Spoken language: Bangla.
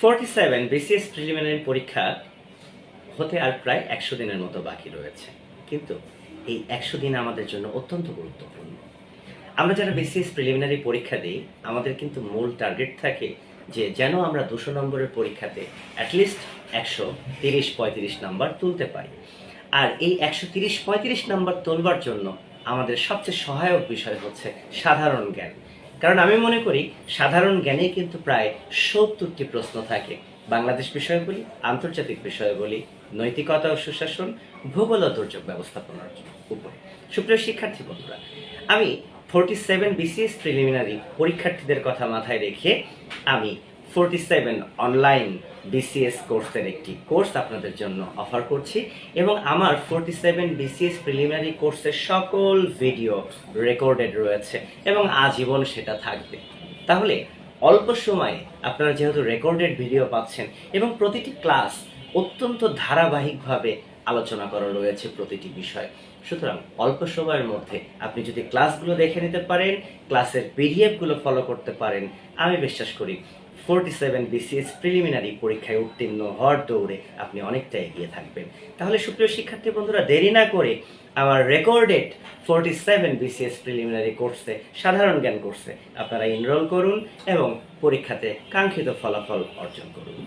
ফোরটি সেভেন বিসিএস প্রিলিমিনারি পরীক্ষা হতে আর প্রায় একশো দিনের মতো বাকি রয়েছে। কিন্তু এই একশো দিন আমাদের জন্য অত্যন্ত গুরুত্বপূর্ণ। আমরা যারা বিসিএস প্রিলিমিনারি পরীক্ষা দিই, আমাদের কিন্তু মূল টার্গেট থাকে যে যেন আমরা দুশো নম্বরের পরীক্ষাতে অ্যাটলিস্ট একশো তিরিশ পঁয়ত্রিশ নাম্বার তুলতে পারি। আর এই একশো তিরিশ পঁয়ত্রিশ নাম্বার তোলবার জন্য আমাদের সবচেয়ে সহায়ক বিষয় হচ্ছে সাধারণ জ্ঞান। কারণ আমি মনে করি সাধারণ জ্ঞানে কিন্তু প্রায় সত্তরটি প্রশ্ন থাকে। বাংলাদেশ বিষয়গুলি আন্তর্জাতিক বিষয়গুলি নৈতিকতা ও সুশাসন, ভূগোল দুর্যোগ ব্যবস্থাপনার উপর। সুপ্রিয় শিক্ষার্থী বন্ধুরা, আমি ফোরটি সেভেন বিসিএস প্রিলিমিনারি পরীক্ষার্থীদের কথা মাথায় রেখে আমি ফোরটি সেভেন অনলাইন বিসিএস কোর্সের একটি কোর্স আপনাদের জন্য অফার করছি এবং আমার ফোরটি সেভেন বিসিএস প্রিলিমিনারি কোর্সের সকল ভিডিও রেকর্ডেড রয়েছে এবং আজীবন সেটা থাকবে। তাহলে অল্প সময়ে আপনারা যেহেতু রেকর্ডেড ভিডিও পাচ্ছেন এবং প্রতিটি ক্লাস অত্যন্ত ধারাবাহিকভাবে আলোচনা করা রয়েছে প্রতিটি বিষয়, সুতরাং অল্প সময়ের মধ্যে আপনি যদি ক্লাসগুলো দেখে নিতে পারেন ক্লাসের পিডিএফগুলো ফলো করতে পারেন, আমি বিশ্বাস করি ফোরটি সেভেন বিসিএস প্রিলিমিনারি পরীক্ষায় উত্তীর্ণ হওয়ার দৌড়ে আপনি অনেকটা এগিয়ে থাকবেন। তাহলে সুপ্রিয় শিক্ষার্থী বন্ধুরা, দেরি না করে আমার recorded forty seven BCS preliminary কোর্সে সাধারণ জ্ঞান কোর্সে আপনারা এনরোল করুন এবং পরীক্ষাতে কাঙ্ক্ষিত ফলাফল অর্জন করুন।